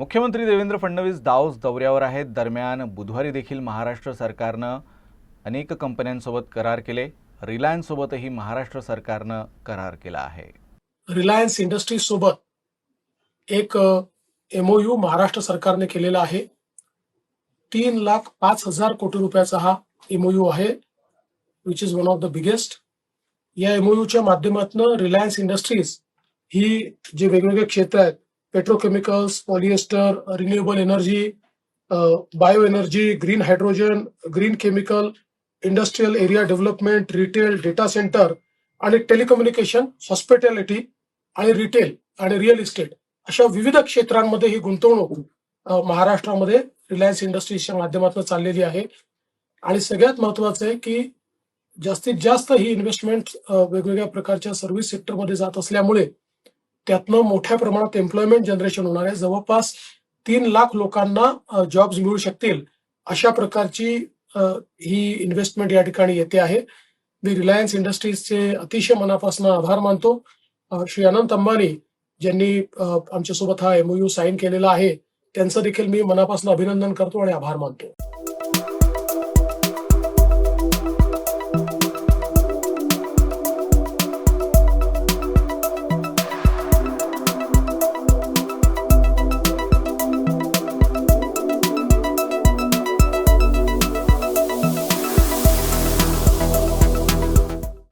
मुख्यमंत्री देवेंद्र फडणवीस दाऊस दौऱ्यावर आहेत. दरम्यान बुधवारी देखील महाराष्ट्र सरकारनं अनेक कंपन्यांसोबत करार केले. रिलायन्ससोबतही महाराष्ट्र सरकारनं करार केला आहे. रिलायन्स इंडस्ट्रीज सोबत एक एमओयू महाराष्ट्र सरकारने केलेला आहे. तीन लाख पाच हजार कोटी रुपयाचा हा एमओयू आहे which is one of the biggest या एमओयूच्या माध्यमातून रिलायन्स इंडस्ट्रीज ही जे वेगवेगळे क्षेत्र आहेत petrochemicals polyester renewable energy bio energy green hydrogen green chemical industrial area development retail data centre आणि टेलिकम्युनिकेशन हॉस्पिटॅलिटी आणि रिटेल आणि रिअल इस्टेट अशा विविध क्षेत्रांमध्ये ही गुंतवणूक महाराष्ट्रामध्ये रिलायन्स इंडस्ट्रीजच्या माध्यमातून चाललेली आहे. आणि सगळ्यात महत्वाचं आहे की जास्तीत जास्त ही इन्व्हेस्टमेंट वेगवेगळ्या प्रकारच्या सर्व्हिस सेक्टरमध्ये जात असल्यामुळे त्यातनं मोठ्या प्रमाणात एम्प्लॉयमेंट जनरेशन होणार आहे. जवळपास तीन लाख लोकांना जॉब्स मिळू शकतील अशा प्रकारची ही इन्व्हेस्टमेंट या ठिकाणी येते आहे. मी रिलायन्स इंडस्ट्रीजचे अतिशय मनापासून आभार मानतो. श्री अनंत अंबानी ज्यांनी आमच्यासोबत हा एमओयू साईन केलेला आहे त्यांचं देखील मी मनापासून अभिनंदन करतो आणि आभार मानतो.